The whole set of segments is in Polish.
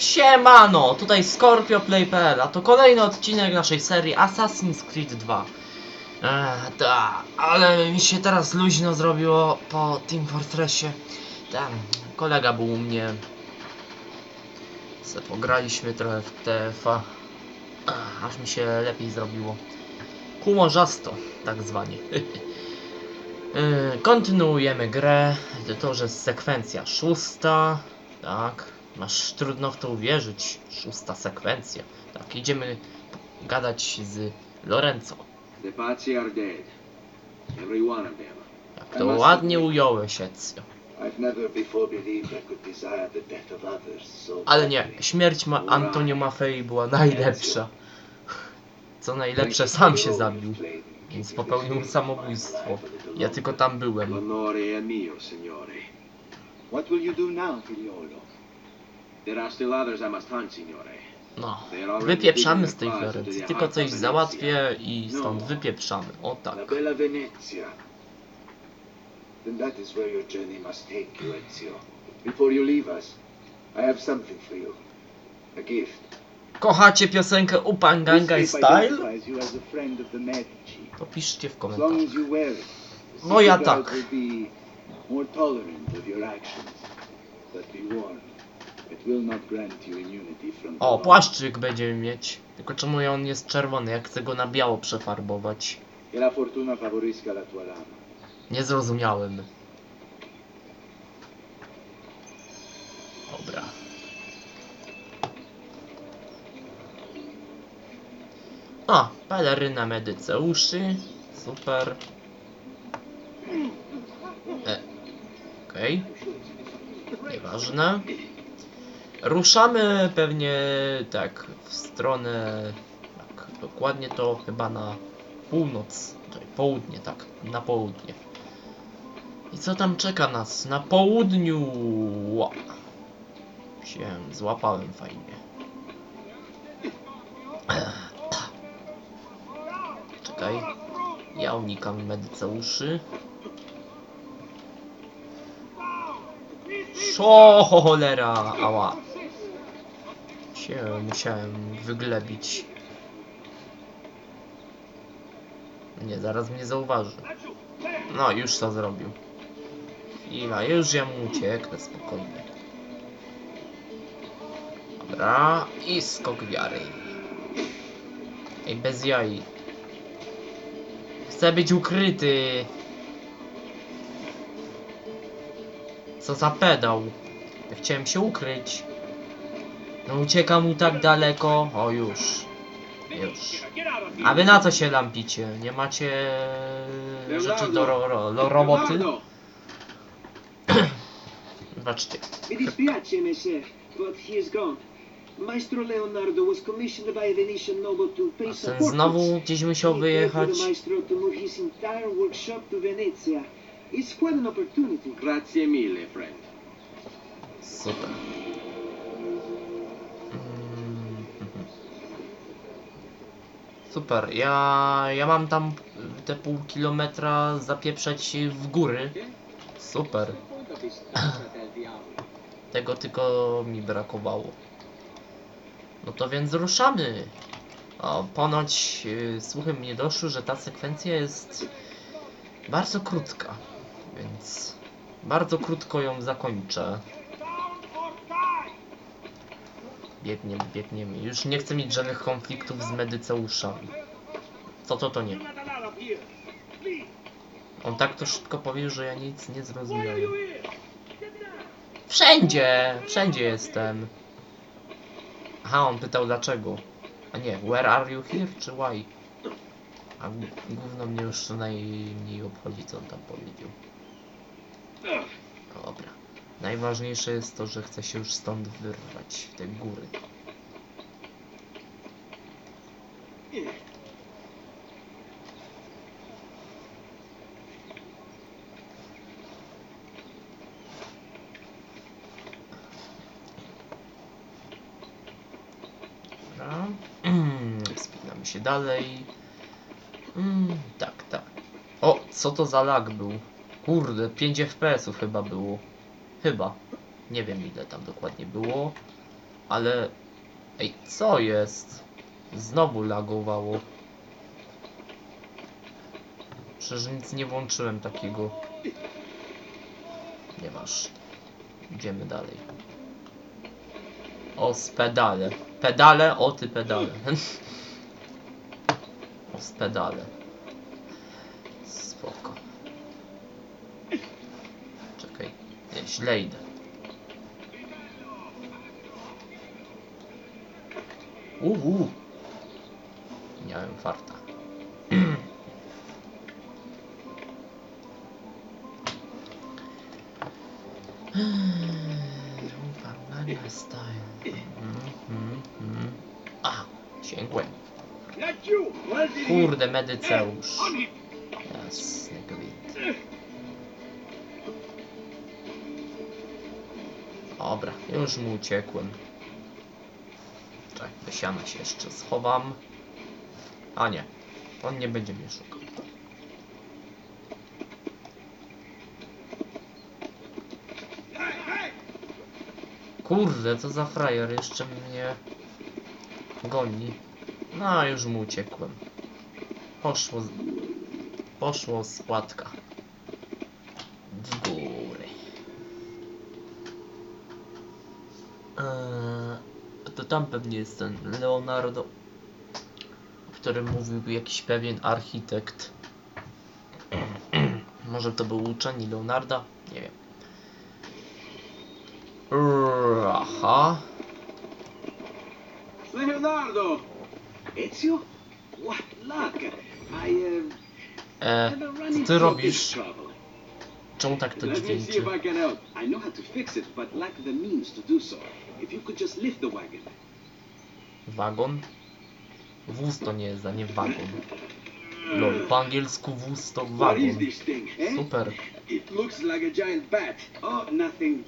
Siemano, tutaj ScorpioPlay.pl, a to kolejny odcinek naszej serii Assassin's Creed 2. Eee, ta, ale mi się teraz luźno zrobiło po Team Fortressie. Tam, kolega był u mnie. Se pograliśmy trochę w TFA. Ach, aż mi się lepiej zrobiło. Humorzasto, tak zwani. Yy, Kontynuujemy grę. To, że sekwencja szósta. Tak. Masz trudno w to uwierzyć. Szósta sekwencja. Tak, idziemy gadać z Lorenzo. The Pazzi are dead. Every one of them. Jak to ładnie ująłeś, Ezio. Ale nie, śmierć ma Antonio Maffei była najlepsza. Co najlepsze, sam się zabił. Więc popełnił samobójstwo. Ja tylko tam byłem. Signore. What will you do now, Figliolo? No, already wypieprzamy z tej Florencji. Tylko coś załatwię i No. stąd wypieprzamy. O tak. Then that is where your journey must take you, Ezio. Before you leave us, I have something for you. A gift. Kochacie piosenkę Upangangai Style? To piszcie w komentarzach. No ja tak. more tolerant of your actions. But be warned, O, płaszczyk będziemy mieć. Tylko czemu on jest czerwony? Jak chcę go na biało przefarbować? Lama. Nie zrozumiałem. Dobra. O, peleryna medyceuszy. Super. E. Okej. Nieważne. Ruszamy pewnie tak w stronę. Tak, dokładnie to chyba na północ. Czyli południe, tak. Na południe. I co tam czeka nas? Na południu! Ła. Się złapałem fajnie. Czekaj. Ja unikam medyceuszy. Szo cholera! Ała. Się musiałem wyglebić. Nie, zaraz mnie zauważy. No, już to zrobił. Chwila, już ja mu ucieknę spokojnie. Dobra, i skok wiary. Ej, bez jaj. Chcę być ukryty. Co za pedał. Ja chciałem się ukryć. No ucieka mu tak daleko. O, już. Już. A wy na co się lampicie? Nie macie rzeczy do ro ro do roboty? Zobaczcie. Mi dispiace, messer, but he is gone. Maestro Leonardo was commissioned by a Venetian noble to ten portraits. znowu gdzieś musiał wyjechać. maestro to move his entire workshop to Venezia. It's quite an opportunity. Grazie mille, friend. Super. Super, ja, ja mam tam te pół kilometra zapieprzeć w góry. Super. Tego tylko mi brakowało. No to więc ruszamy. O, ponoć yy, słuchy mnie doszły, że ta sekwencja jest bardzo krótka. Więc bardzo krótko ją zakończę. Biegniemy, biegniemy. Już nie chcę mieć żadnych konfliktów z medyceuszami. Co to to nie? On tak to szybko powiedział, że ja nic nie zrozumiałem. Wszędzie! Wszędzie jestem. Aha, on pytał dlaczego. A nie, where are you here, czy why? A gówno mnie już najmniej obchodzi, co on tam powiedział. Dobra. Najważniejsze jest to, że chcę się już stąd wyrwać, te góry. Dobra. Wspinamy się dalej. Mm, tak, tak. O, co to za lag był? Kurde, 5 FPS-ów chyba było. Chyba. Nie wiem ile tam dokładnie było. Ale... Ej, co jest? Znowu lagowało. Przecież nic nie włączyłem takiego. Nie masz. Idziemy dalej. O, z pedale. Pedale, o ty pedale. o, z pedale. Spoko. Czekaj. Idę. Uuu. Miałem farta. Banana style. A, sięgłem. Kurde, medyceusz. Jasny gwint. Dobra, już mu uciekłem. Czekaj, do siana się jeszcze schowam. A nie, on nie będzie mnie szukał. Kurde, co za frajer, jeszcze mnie goni. No, już mu uciekłem. Poszło, poszło z płatka. W góry. Eee, to tam pewnie jest ten Leonardo, o którym mówił jakiś pewien architekt. Może to był uczeń Leonarda? Nie wiem. Aha. Leonardo! Ezio? What luck! I, uh, E, co ty robisz? Czemu tak to dźwięczy? If you could just lift the wagon. Wagon? Wóz to nie jest, a nie wagon. Lol, po angielsku wóz to wagon. eh? Super. Oh.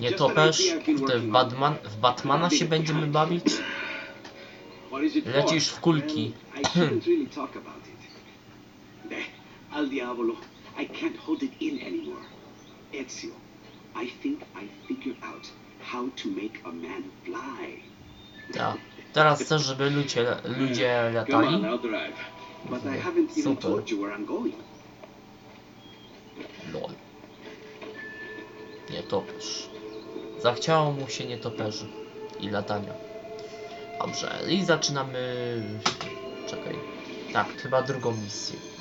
Nie topesz? Kurde, w. Batman, w Batmana się będziemy bawić? Lecisz w kulki. Al diavolo, I can't hold it in anymore. Ezio, I think I figured out how to make a man fly. Ja. Teraz chcesz, żeby ludzie, ludzie latali? Super. Lol. Nie topesz. Zachciało mu się nietoperzy i latania. Dobrze, i zaczynamy... Czekaj. Tak, chyba drugą misję.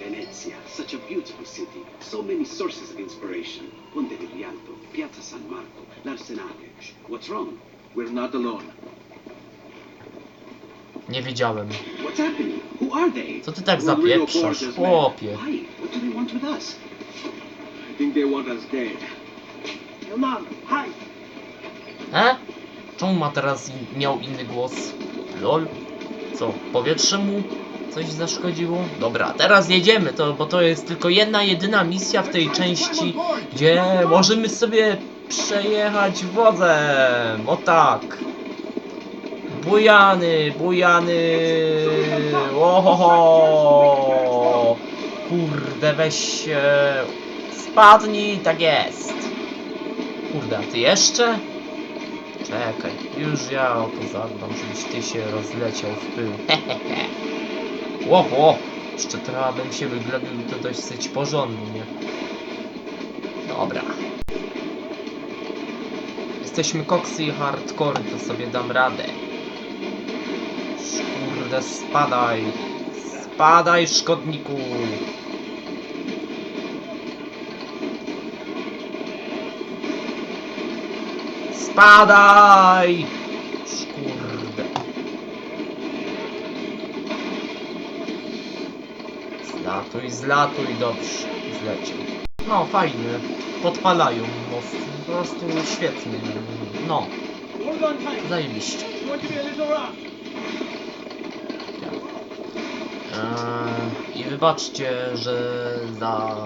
Venezia, such a beautiful city. So many sources of inspiration. Ponte di Rialto, Piazza San Marco, l'Arsenale. What's wrong? We're not alone. Nie wiedziałem. What's happening? Who are they? Co ty tak zapieprzasz, chłopie? Why? What do they want with us? I think they want us dead. Hi! E? Czemu ma teraz miał inny głos? Lol? Co, powietrze mu coś zaszkodziło? Dobra, teraz jedziemy, to, bo to jest tylko jedna, jedyna misja w tej części, gdzie możemy sobie przejechać wozem. O tak. Bujany, bujany. Ohoho. Kurde, weź się. Spadnij, tak jest. Kurde, a ty jeszcze? Czekaj, już ja o to zadbam, żebyś ty się rozleciał w pył. Hehehe. Ło, jeszcze trochę bym się wyglebił, to dosyć porządnie. Dobra. Jesteśmy koksy i hardcore, to sobie dam radę. Kurde, spadaj. Spadaj, szkodniku. Spadaj! Kurde. Zlatuj, zlatuj, dobrze. Zleciał. No, fajnie. Podpalają most. Po prostu świetnie. No, zajebiście. Eee, I wybaczcie, że za...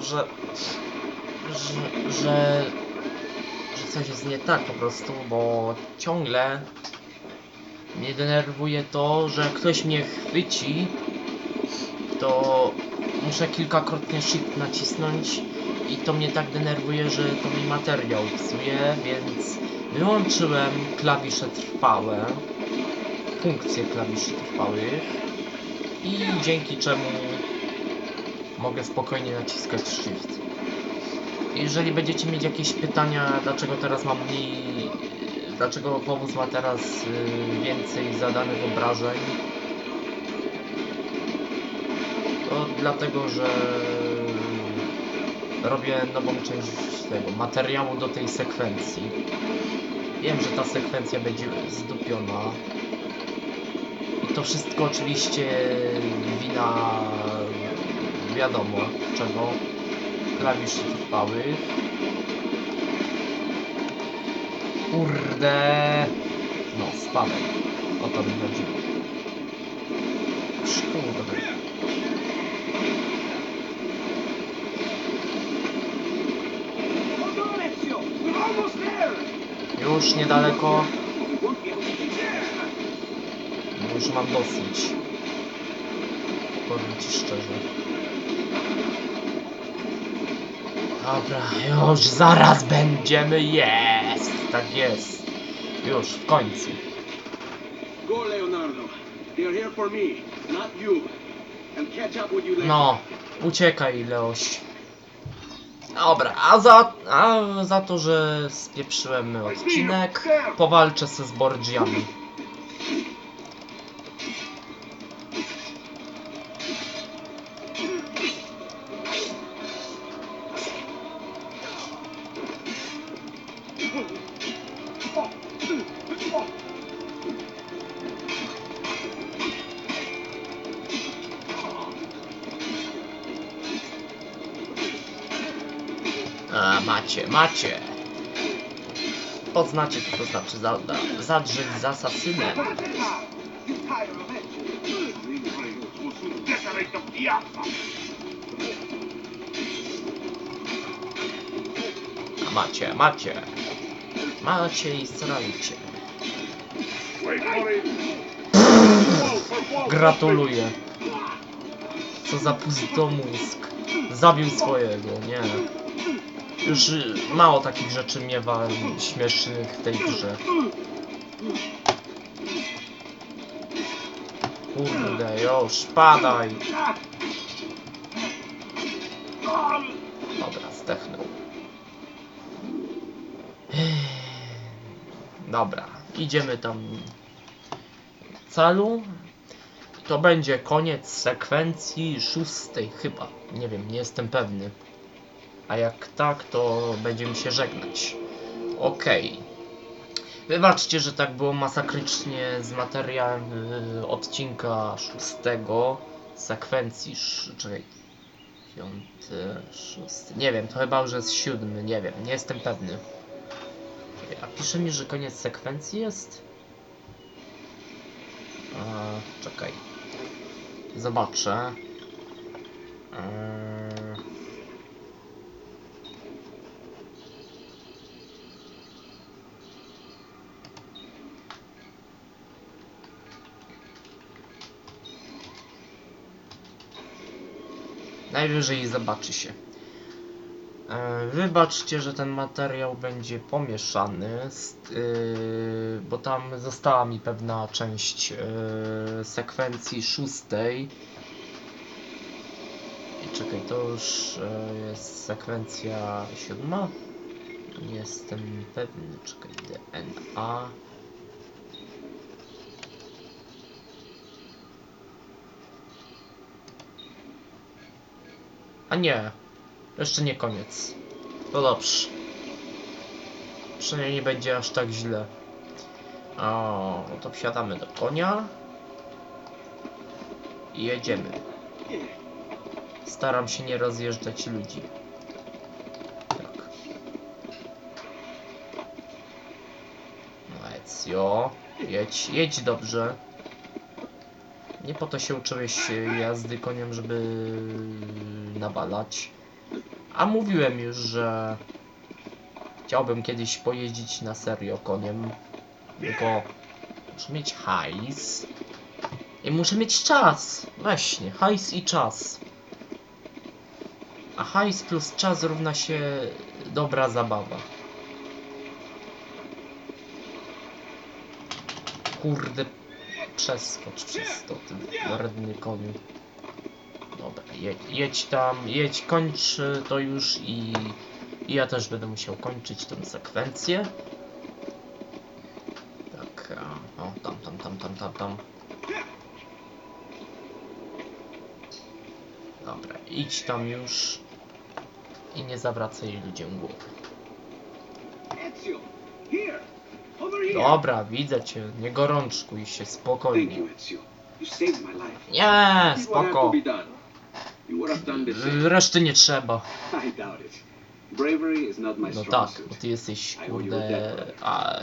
że... że... że coś jest nie tak po prostu, bo ciągle mnie denerwuje to, że ktoś mnie chwyci, to muszę kilkakrotnie shift nacisnąć i to mnie tak denerwuje, że to mi materiał psuje, więc wyłączyłem klawisze trwałe, funkcje klawiszy trwałych i dzięki czemu mogę spokojnie naciskać Shift. Jeżeli będziecie mieć jakieś pytania, dlaczego teraz mam mniej, dlaczego powóz ma teraz y, więcej zadanych obrażeń, dlatego, że robię nową część tego materiału do tej sekwencji. Wiem, że ta sekwencja będzie zdupiona. I to wszystko oczywiście wina wiadomo czego. Klawiszy trwałych. Kurde. No, spadaj. O to mi chodziło. Szkurde. Hold on, Ezio! We're almost there! Już niedaleko. There. Już mam dosyć. Powiem ci szczerze. Dobra, już zaraz będziemy. Jest! Tak jest. Już w końcu. Go, Leonardo. They are here for me, not you. I'll catch up with you later. No, uciekaj, Leoś. Dobra, a za, a za to, że spieprzyłem odcinek, powalczę se z Borgiami. Macie, macie. Poznacie, co to znaczy za, za, zadrzeć z asasynem. Macie, macie. Macie i strajcie. Gratuluję. Co za pustomózg. Zabił swojego, nie. Już mało takich rzeczy miewa śmiesznych w tej grze. Kurde, już, padaj. Dobra, zdechnął. Dobra, idziemy tam celu. To będzie koniec sekwencji szóstej chyba. Nie wiem, nie jestem pewny. A jak tak, to będziemy się żegnać. Okej. Wybaczcie, że tak było masakrycznie z materiałem y, odcinka szóstego sekwencji. Czekaj. Piąty, szósty. Nie wiem, to chyba już jest siódmy, nie wiem, nie jestem pewny. A pisze mi, że koniec sekwencji jest? Czekaj. Zobaczę. Eee... Najwyżej zobaczy się. E, Wybaczcie, że ten materiał będzie pomieszany, yy, bo tam została mi pewna część yy, sekwencji szóstej. I czekaj, to już jest sekwencja siódma? Nie jestem pewny, czekaj, DNA. A nie, jeszcze nie koniec. To dobrze. Przynajmniej nie będzie aż tak źle. O, no to wsiadamy do konia. I jedziemy. Staram się nie rozjeżdżać ludzi. Tak. Ezio, jedź, jedź dobrze. Nie po to się uczyłeś e, jazdy koniem, żeby nawalać. A mówiłem już, że chciałbym kiedyś pojeździć na serio koniem. Tylko muszę mieć hajs. I muszę mieć czas. Właśnie, hajs i czas. A A hajs plus czas równa się dobra zabawa. Kurde, przeskocz przez to, ty wredny koniu. Dobra, jedź, jedź tam, jedź, kończ y, to już i, i ja też będę musiał kończyć tę sekwencję. Tak, o, tam, tam, tam, tam, tam, tam. Dobra, idź tam już i nie zawracaj ludziom głowy. Dobra, widzę cię, nie gorączkuj się, spokojnie. Nie, spoko. Reszty nie trzeba. No tak, bo ty jesteś, kurde, a,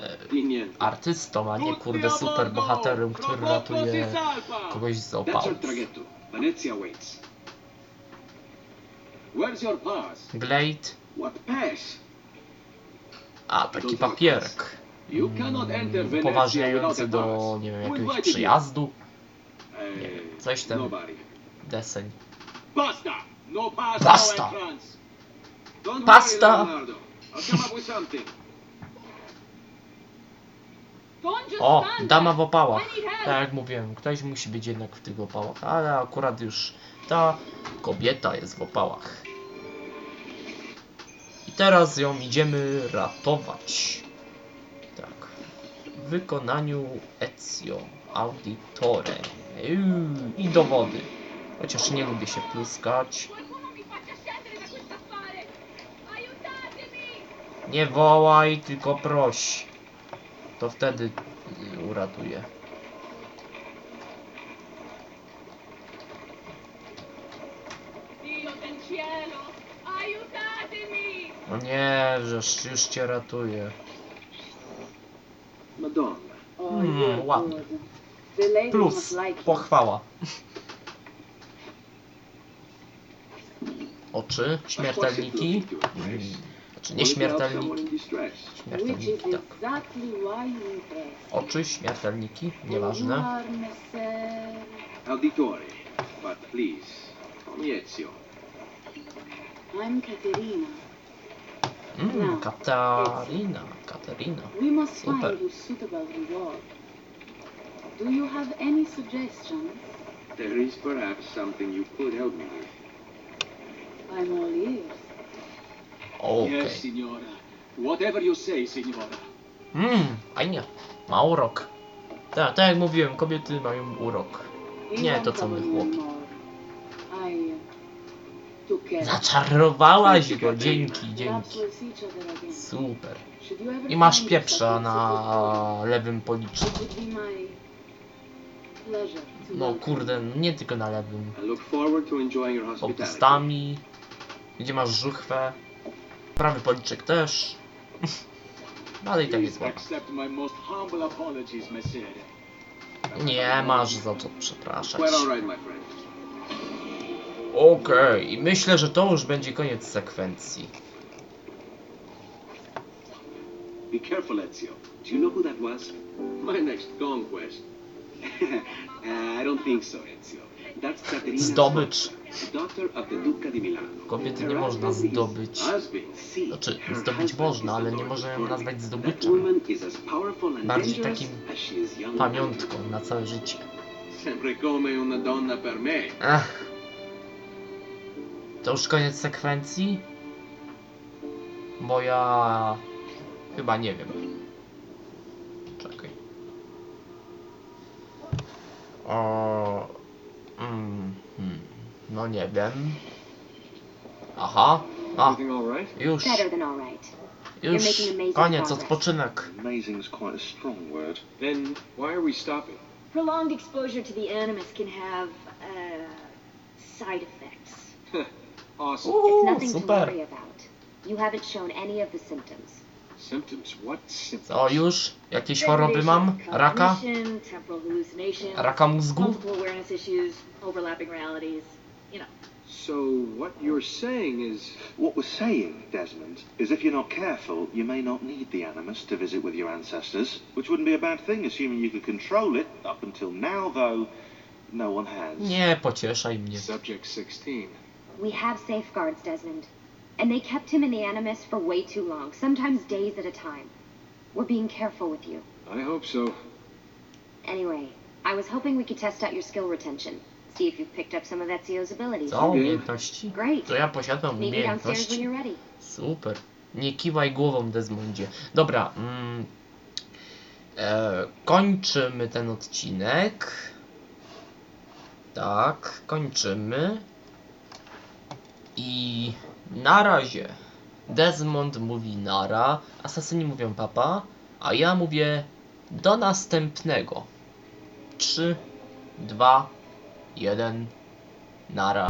artystą, a nie, kurde, super bohaterem, który ratuje kogoś z pass? Glade, a, taki papierek. You cannot enter Venezia Upoważniający do, nie wiem, jakiegoś przyjazdu, Nie wiem, coś tam. Nobody. deseń. Basta! No pass, Basta! something. O, dama w opałach. Tak jak mówiłem, ktoś musi być jednak w tych opałach, ale akurat już ta kobieta jest w opałach. I teraz ją idziemy ratować. W wykonaniu Ezio Auditore. Uuu, I do wody. Chociaż nie lubię się pluskać. Nie wołaj, tylko proś. To wtedy y, uratuje. No nie, żeż już cię ratuje. Mm, ładnie. Plus pochwała. Oczy, śmiertelniki. Mm, Znaczy nie śmiertelniki, śmiertelniki, tak. Oczy, śmiertelniki, nieważne. Auditore. But please, call me Ezio. I'm Caterina. Mm, Katarina, Katarina. We must Super. find you suitable reward. Do you have any suggestions? There is perhaps something you could help me with. I'm all ears. Okej. Yes, signora. Whatever you say, signora. Mmm, fajnie. Ma urok. Tak, tak jak mówiłem, kobiety mają urok. Nie, to co my chłopi. Zaczarowałaś go, dzięki, dzięki. Super. I masz pieprza na lewym policzku. To No kurde, nie tylko na lewym. I look forward to enjoying your Pod hospitality. ustami. Gdzie masz żuchwę. Prawy policzek też. No ale i tak jest. Nie masz za co przepraszać. Okej, i myślę, że to już będzie koniec sekwencji. Be careful, Ezio. Do you know who that was? My next conquest. uh, I don't think so, Ezio. That's Caterina's Zdobycz. daughter of the Duca di Milano. Kobiety nie można zdobyć. Znaczy, zdobyć można, ale nie można ją nazwać zdobyczem. Bardziej takim Pamiątką na całe życie. Sempre come una donna per me. Ech. To już koniec sekwencji? Bo ja... Chyba nie wiem. Czekaj. O... Mm, hmm. No nie wiem. Aha. A, już. Już. amazing Koniec, odpoczynek. Amazing's quite a strong word. Then why are we stopping? Prolonged exposure to the animus can have uh, side effects. Awesome. It's Uuu, nothing to super. worry about. You haven't shown any of the symptoms. Symptoms? What symptoms? Co już? Jakieś choroby mam? Raka? Temporal hallucinations, Raka mózgu? multiple awareness issues, overlapping realities. So what you're saying is What we're saying, Desmond, is if you're not careful, you may not need the Animus to visit with your ancestors, which wouldn't be a bad thing, assuming you could control it. Up until now, though, no one has. Nie pocieszaj mnie. Subject 16. We have safeguards, Desmond. And they kept him in the Animus for way too long, sometimes days at a time. We're being careful with you. I hope so. Anyway, I was hoping we could test out your skill retention. See if you've picked up some of Ezio's abilities. Co? Umiejętności? Great. To ja posiadam Meet me downstairs when umiejętności. you're ready. Super. Nie kiwaj głową, Desmondzie. Dobra. Mm, e, kończymy ten odcinek. Tak, kończymy. I na razie. Desmond mówi nara, asasyni mówią papa, a ja mówię do następnego. 3, 2, 1, nara.